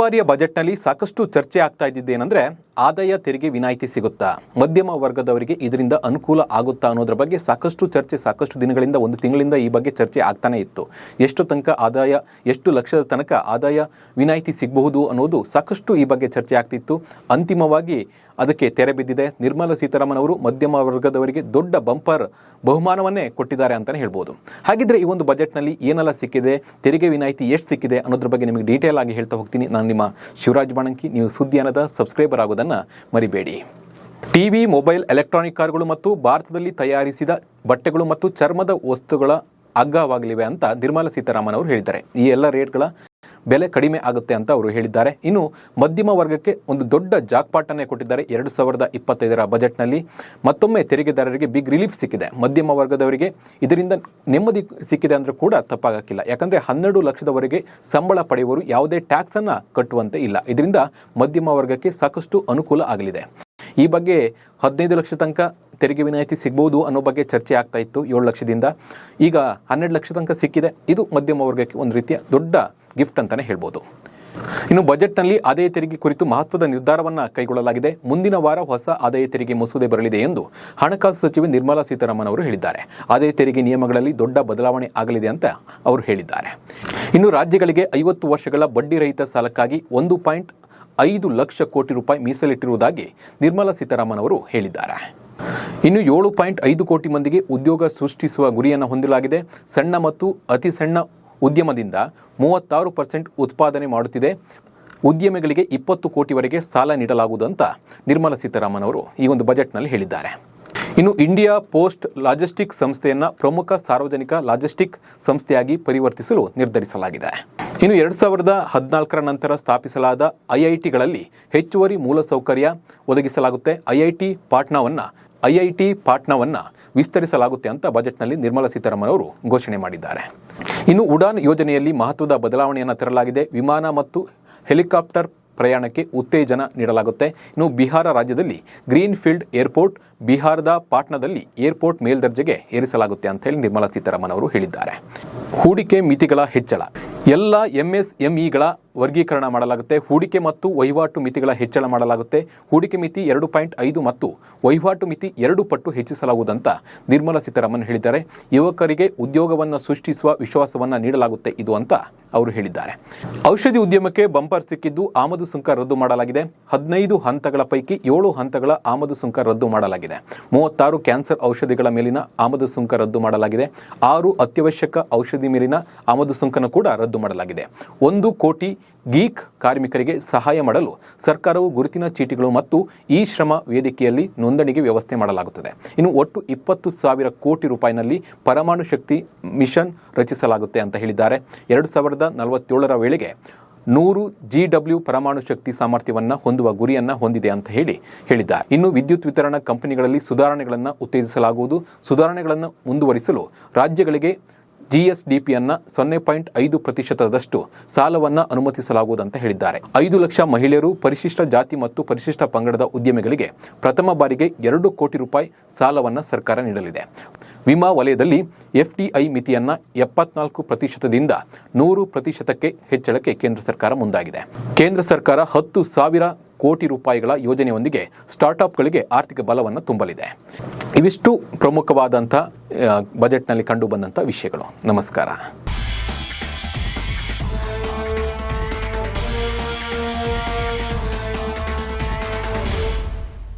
ಬಾರಿಯ ಬಜೆಟ್ನಲ್ಲಿ ಸಾಕಷ್ಟು ಚರ್ಚೆ ಆಗ್ತಾ ಇದ್ದಿದ್ದೇನೆಂದ್ರೆ ಆದಾಯ ತೆರಿಗೆ ವಿನಾಯಿತಿ ಸಿಗುತ್ತಾ? ಮಧ್ಯಮ ವರ್ಗದವರಿಗೆ ಇದರಿಂದ ಅನುಕೂಲ ಆಗುತ್ತಾ ಅನ್ನೋದ್ರ ಬಗ್ಗೆ ಸಾಕಷ್ಟು ಚರ್ಚೆ, ಸಾಕಷ್ಟು ದಿನಗಳಿಂದ ಒಂದು ತಿಂಗಳಿಂದ ಈ ಬಗ್ಗೆ ಚರ್ಚೆ ಆಗ್ತಾನೆ ಇತ್ತು. ಎಷ್ಟು ತನಕ ಆದಾಯ, ಎಷ್ಟು ಲಕ್ಷದ ತನಕ ಆದಾಯ ವಿನಾಯಿತಿ ಸಿಗಬಹುದು ಅನ್ನೋದು ಸಾಕಷ್ಟು ಈ ಬಗ್ಗೆ ಚರ್ಚೆ ಆಗ್ತಿತ್ತು. ಅಂತಿಮವಾಗಿ ಅದಕ್ಕೆ ತೆರೆ ಬಿದ್ದಿದೆ. ನಿರ್ಮಲಾ ಸೀತಾರಾಮನ್ ಅವರು ಮಧ್ಯಮ ವರ್ಗದವರಿಗೆ ದೊಡ್ಡ ಬಂಪರ್ ಬಹುಮಾನವನ್ನೇ ಕೊಟ್ಟಿದ್ದಾರೆ ಅಂತಲೇ ಹೇಳ್ಬೋದು. ಹಾಗಿದ್ರೆ ಈ ಒಂದು ಬಜೆಟ್ನಲ್ಲಿ ಏನೆಲ್ಲ ಸಿಕ್ಕಿದೆ? ತೆರಿಗೆ ವಿನಾಯಿತಿ ಎಷ್ಟು ಸಿಕ್ಕಿದೆ ಅನ್ನೋದ್ರ ಬಗ್ಗೆ ನಿಮಗೆ ಡೀಟೇಲ್ ಆಗಿ ಹೇಳ್ತಾ ಹೋಗ್ತೀನಿ. ನಾನು ನಿಮ್ಮ ಶಿವರಾಜ್ ಬಾಣಂಕಿ. ನೀವು ಸುದ್ದಿಯಾನದ ಸಬ್ಸ್ಕ್ರೈಬರ್ ಆಗೋದನ್ನು ಮರಿಬೇಡಿ. ಟಿವಿ, ಮೊಬೈಲ್, ಎಲೆಕ್ಟ್ರಾನಿಕ್ ಕಾರ್ಗಳು ಮತ್ತು ಭಾರತದಲ್ಲಿ ತಯಾರಿಸಿದ ಬಟ್ಟೆಗಳು ಮತ್ತು ಚರ್ಮದ ವಸ್ತುಗಳ ಅಗ್ಗವಾಗಲಿವೆ ಅಂತ ನಿರ್ಮಲಾ ಸೀತಾರಾಮನ್ ಅವರು ಹೇಳಿದ್ದಾರೆ. ಈ ಎಲ್ಲ ರೇಟ್ಗಳ ಬೆಲೆ ಕಡಿಮೆ ಆಗುತ್ತೆ ಅಂತ ಅವರು ಹೇಳಿದ್ದಾರೆ. ಇನ್ನು ಮಧ್ಯಮ ವರ್ಗಕ್ಕೆ ಒಂದು ದೊಡ್ಡ ಜಾಕ್ಪಾಟನ್ನೇ ಕೊಟ್ಟಿದ್ದಾರೆ ಎರಡು ಸಾವಿರದ ಇಪ್ಪತ್ತೈದರ ಬಜೆಟ್ನಲ್ಲಿ. ಮತ್ತೊಮ್ಮೆ ತೆರಿಗೆದಾರರಿಗೆ ಬಿಗ್ ರಿಲೀಫ್ ಸಿಕ್ಕಿದೆ. ಮಧ್ಯಮ ವರ್ಗದವರಿಗೆ ಇದರಿಂದ ನೆಮ್ಮದಿ ಸಿಕ್ಕಿದೆ ಅಂದರೂ ಕೂಡ ತಪ್ಪಾಗಕ್ಕಿಲ್ಲ. ಯಾಕಂದರೆ ಹನ್ನೆರಡು ಲಕ್ಷದವರೆಗೆ ಸಂಬಳ ಪಡೆಯುವರು ಯಾವುದೇ ಟ್ಯಾಕ್ಸನ್ನು ಕಟ್ಟುವಂತೆ ಇಲ್ಲ. ಇದರಿಂದ ಮಧ್ಯಮ ವರ್ಗಕ್ಕೆ ಸಾಕಷ್ಟು ಅನುಕೂಲ ಆಗಲಿದೆ. ಈ ಬಗ್ಗೆ ಹದಿನೈದು ಲಕ್ಷ ತನಕ ತೆರಿಗೆ ವಿನಾಯಿತಿ ಸಿಗ್ಬೋದು ಅನ್ನೋ ಬಗ್ಗೆ ಚರ್ಚೆ ಆಗ್ತಾ ಇತ್ತು ಏಳು ಲಕ್ಷದಿಂದ. ಈಗ ಹನ್ನೆರಡು ಲಕ್ಷ ತನಕ ಸಿಕ್ಕಿದೆ. ಇದು ಮಧ್ಯಮ ವರ್ಗಕ್ಕೆ ಒಂದು ರೀತಿಯ ದೊಡ್ಡ ಗಿಫ್ಟ್ ಅಂತಲೇ ಹೇಳ್ಬೋದು. ಇನ್ನು ಬಜೆಟ್ನಲ್ಲಿ ಆದಾಯ ತೆರಿಗೆ ಕುರಿತು ಮಹತ್ವದ ನಿರ್ಧಾರವನ್ನು ಕೈಗೊಳ್ಳಲಾಗಿದೆ. ಮುಂದಿನ ವಾರ ಹೊಸ ಆದಾಯ ತೆರಿಗೆ ಮಸೂದೆ ಬರಲಿದೆ ಎಂದು ಹಣಕಾಸು ಸಚಿವೆ ನಿರ್ಮಲಾ ಸೀತಾರಾಮನ್ ಅವರು ಹೇಳಿದ್ದಾರೆ. ಆದಾಯ ತೆರಿಗೆ ನಿಯಮಗಳಲ್ಲಿ ದೊಡ್ಡ ಬದಲಾವಣೆ ಆಗಲಿದೆ ಅಂತ ಅವರು ಹೇಳಿದ್ದಾರೆ. ಇನ್ನು ರಾಜ್ಯಗಳಿಗೆ ಐವತ್ತು ವರ್ಷಗಳ ಬಡ್ಡಿ ರಹಿತ ಸಾಲಕ್ಕಾಗಿ ಒಂದು ಪಾಯಿಂಟ್ ಐದು ಲಕ್ಷ ಕೋಟಿ ರೂಪಾಯಿ ಮೀಸಲಿಟ್ಟಿರುವುದಾಗಿ ನಿರ್ಮಲಾ ಸೀತಾರಾಮನ್ ಅವರು ಹೇಳಿದ್ದಾರೆ. ಇನ್ನು ಏಳು ಪಾಯಿಂಟ್ ಐದು ಕೋಟಿ ಮಂದಿಗೆ ಉದ್ಯೋಗ ಸೃಷ್ಟಿಸುವ ಗುರಿಯನ್ನು ಹೊಂದಲಾಗಿದೆ. ಸಣ್ಣ ಮತ್ತು ಅತಿ ಸಣ್ಣ ಉದ್ಯಮದಿಂದ ಮೂವತ್ತಾರು ಪರ್ಸೆಂಟ್ ಉತ್ಪಾದನೆ ಮಾಡುತ್ತಿದೆ. ಉದ್ಯಮಿಗಳಿಗೆ ಇಪ್ಪತ್ತು ಕೋಟಿವರೆಗೆ ಸಾಲ ನೀಡಲಾಗುವುದು ಅಂತ ನಿರ್ಮಲಾ ಸೀತಾರಾಮನ್ ಅವರು ಈ ಒಂದು ಬಜೆಟ್ನಲ್ಲಿ ಹೇಳಿದ್ದಾರೆ. ಇನ್ನು ಇಂಡಿಯಾ ಪೋಸ್ಟ್ ಲಾಜಿಸ್ಟಿಕ್ ಸಂಸ್ಥೆಯನ್ನು ಪ್ರಮುಖ ಸಾರ್ವಜನಿಕ ಲಾಜಿಸ್ಟಿಕ್ ಸಂಸ್ಥೆಯಾಗಿ ಪರಿವರ್ತಿಸಲು ನಿರ್ಧರಿಸಲಾಗಿದೆ. ಇನ್ನು ಎರಡು ಸಾವಿರದ ಹದಿನಾಲ್ಕರ ನಂತರ ಸ್ಥಾಪಿಸಲಾದ ಐಐಟಿಗಳಲ್ಲಿ ಹೆಚ್ಚುವರಿ ಮೂಲಸೌಕರ್ಯ ಒದಗಿಸಲಾಗುತ್ತೆ. ಐಐಟಿ ಪಾಟ್ನಾವನ್ನು ಐಐಟಿ ಪಾಟ್ನಾವನ್ನು ವಿಸ್ತರಿಸಲಾಗುತ್ತೆ ಅಂತ ಬಜೆಟ್ನಲ್ಲಿ ನಿರ್ಮಲಾ ಸೀತಾರಾಮನ್ ಅವರು ಘೋಷಣೆ ಮಾಡಿದ್ದಾರೆ. ಇನ್ನು ಉಡಾನ್ ಯೋಜನೆಯಲ್ಲಿ ಮಹತ್ವದ ಬದಲಾವಣೆಯನ್ನು ತರಲಾಗಿದೆ. ವಿಮಾನ ಮತ್ತು ಹೆಲಿಕಾಪ್ಟರ್ ಪ್ರಯಾಣಕ್ಕೆ ಉತ್ತೇಜನ ನೀಡಲಾಗುತ್ತೆ. ಇನ್ನು ಬಿಹಾರ ರಾಜ್ಯದಲ್ಲಿ ಗ್ರೀನ್ ಫೀಲ್ಡ್ ಏರ್ಪೋರ್ಟ್, ಬಿಹಾರದ ಪಾಟ್ನಾದಲ್ಲಿ ಏರ್ಪೋರ್ಟ್ ಮೇಲ್ದರ್ಜೆಗೆ ಏರಿಸಲಾಗುತ್ತೆ ಅಂತ ಹೇಳಿ ನಿರ್ಮಲಾ ಸೀತಾರಾಮನ್ ಅವರು ಹೇಳಿದ್ದಾರೆ. ಹೂಡಿಕೆ ಮಿತಿಗಳ ಹೆಚ್ಚಳ. ಎಲ್ಲ ಎಂಎಸ್ಎಂಇಗಳ ವರ್ಗೀಕರಣ ಮಾಡಲಾಗುತ್ತೆ. ಹೂಡಿಕೆ ಮತ್ತು ವಹಿವಾಟು ಮಿತಿಗಳ ಹೆಚ್ಚಳ ಮಾಡಲಾಗುತ್ತೆ. ಹೂಡಿಕೆ ಮಿತಿ ಎರಡು ಪಾಯಿಂಟ್ ಐದು ಮತ್ತು ವಹಿವಾಟು ಮಿತಿ ಎರಡು ಪಟ್ಟು ಹೆಚ್ಚಿಸಲಾಗುವುದಂತ ನಿರ್ಮಲಾ ಸೀತಾರಾಮನ್ ಹೇಳಿದ್ದಾರೆ. ಯುವಕರಿಗೆ ಉದ್ಯೋಗವನ್ನು ಸೃಷ್ಟಿಸುವ ವಿಶ್ವಾಸವನ್ನು ನೀಡಲಾಗುತ್ತೆ ಇದು ಅಂತ ಅವರು ಹೇಳಿದ್ದಾರೆ. ಔಷಧಿ ಉದ್ಯಮಕ್ಕೆ ಬಂಪರ್ ಸಿಕ್ಕಿದ್ದು ಆಮದು ಸುಂಕ ರದ್ದು ಮಾಡಲಾಗಿದೆ. ಹದಿನೈದು ಹಂತಗಳ ಪೈಕಿ ಏಳು ಹಂತಗಳ ಆಮದು ಸುಂಕ ರದ್ದು ಮಾಡಲಾಗಿದೆ. ಮೂವತ್ತಾರು ಕ್ಯಾನ್ಸರ್ ಔಷಧಿಗಳ ಮೇಲಿನ ಆಮದು ಸುಂಕ ರದ್ದು ಮಾಡಲಾಗಿದೆ. ಆರು ಅತ್ಯವಶ್ಯಕ ಔಷಧಿ ಮೇಲಿನ ಆಮದು ಸುಂಕನ ಕೂಡ ರದ್ದು ಮಾಡಲಾಗಿದೆ. ಒಂದು ಕೋಟಿ ಗೀಕ್ ಕಾರ್ಮಿಕರಿಗೆ ಸಹಾಯ ಮಾಡಲು ಸರ್ಕಾರವು ಗುರುತಿನ ಚೀಟಿಗಳು ಮತ್ತು ಈ ಶ್ರಮ ವೇದಿಕೆಯಲ್ಲಿ ನೋಂದಣಿಗೆ ವ್ಯವಸ್ಥೆ ಮಾಡಲಾಗುತ್ತದೆ. ಇನ್ನು ಒಟ್ಟು ಇಪ್ಪತ್ತು ಸಾವಿರ ಕೋಟಿ ರೂಪಾಯಿನಲ್ಲಿ ಪರಮಾಣು ಶಕ್ತಿ ಮಿಷನ್ ರಚಿಸಲಾಗುತ್ತೆ ಅಂತ ಹೇಳಿದ್ದಾರೆ. ಎರಡು ಸಾವಿರದ ನಲವತ್ತೇಳರ ವೇಳೆಗೆ ನೂರು ಜಿ ಡಬ್ಲ್ಯೂ ಪರಮಾಣು ಶಕ್ತಿ ಸಾಮರ್ಥ್ಯವನ್ನು ಹೊಂದುವ ಗುರಿಯನ್ನು ಹೊಂದಿದೆ ಅಂತ ಹೇಳಿ ಹೇಳಿದ್ದಾರೆ. ಇನ್ನು ವಿದ್ಯುತ್ ವಿತರಣಾ ಕಂಪನಿಗಳಲ್ಲಿ ಸುಧಾರಣೆಗಳನ್ನು ಉತ್ತೇಜಿಸಲಾಗುವುದು. ಸುಧಾರಣೆಗಳನ್ನು ಮುಂದುವರಿಸಲು ರಾಜ್ಯಗಳಿಗೆ ಜಿಎಸ್ಡಿಪಿಯನ್ನು ಸೊನ್ನೆ ಪಾಯಿಂಟ್ ಐದು ಪ್ರತಿಶತದಷ್ಟು ಸಾಲವನ್ನು ಅನುಮತಿಸಲಾಗುವುದಂತ ಹೇಳಿದ್ದಾರೆ. ಐದು ಲಕ್ಷ ಮಹಿಳೆಯರು ಪರಿಶಿಷ್ಟ ಜಾತಿ ಮತ್ತು ಪರಿಶಿಷ್ಟ ಪಂಗಡದ ಉದ್ಯಮಿಗಳಿಗೆ ಪ್ರಥಮ ಬಾರಿಗೆ ಎರಡು ಕೋಟಿ ರೂಪಾಯಿ ಸಾಲವನ್ನು ಸರ್ಕಾರ ನೀಡಲಿದೆ. ವಿಮಾ ವಲಯದಲ್ಲಿ ಎಫ್ಡಿಐ ಮಿತಿಯನ್ನು ಎಪ್ಪತ್ನಾಲ್ಕು ಪ್ರತಿಶತದಿಂದ ನೂರು ಪ್ರತಿಶತಕ್ಕೆ ಹೆಚ್ಚಳಕ್ಕೆ ಕೇಂದ್ರ ಸರ್ಕಾರ ಮುಂದಾಗಿದೆ. ಕೇಂದ್ರ ಸರ್ಕಾರ ಹತ್ತು ಸಾವಿರ ಕೋಟಿ ರೂಪಾಯಿಗಳ ಯೋಜನೆಯೊಂದಿಗೆ ಸ್ಟಾರ್ಟ್ಅಪ್ಗಳಿಗೆ ಆರ್ಥಿಕ ಬಲವನ್ನು ತುಂಬಲಿದೆ. ಇವಿಷ್ಟು ಪ್ರಮುಖವಾದಂಥ ಬಜೆಟ್ನಲ್ಲಿ ಕಂಡು ಬಂದಂಥ ವಿಷಯಗಳು. ನಮಸ್ಕಾರ.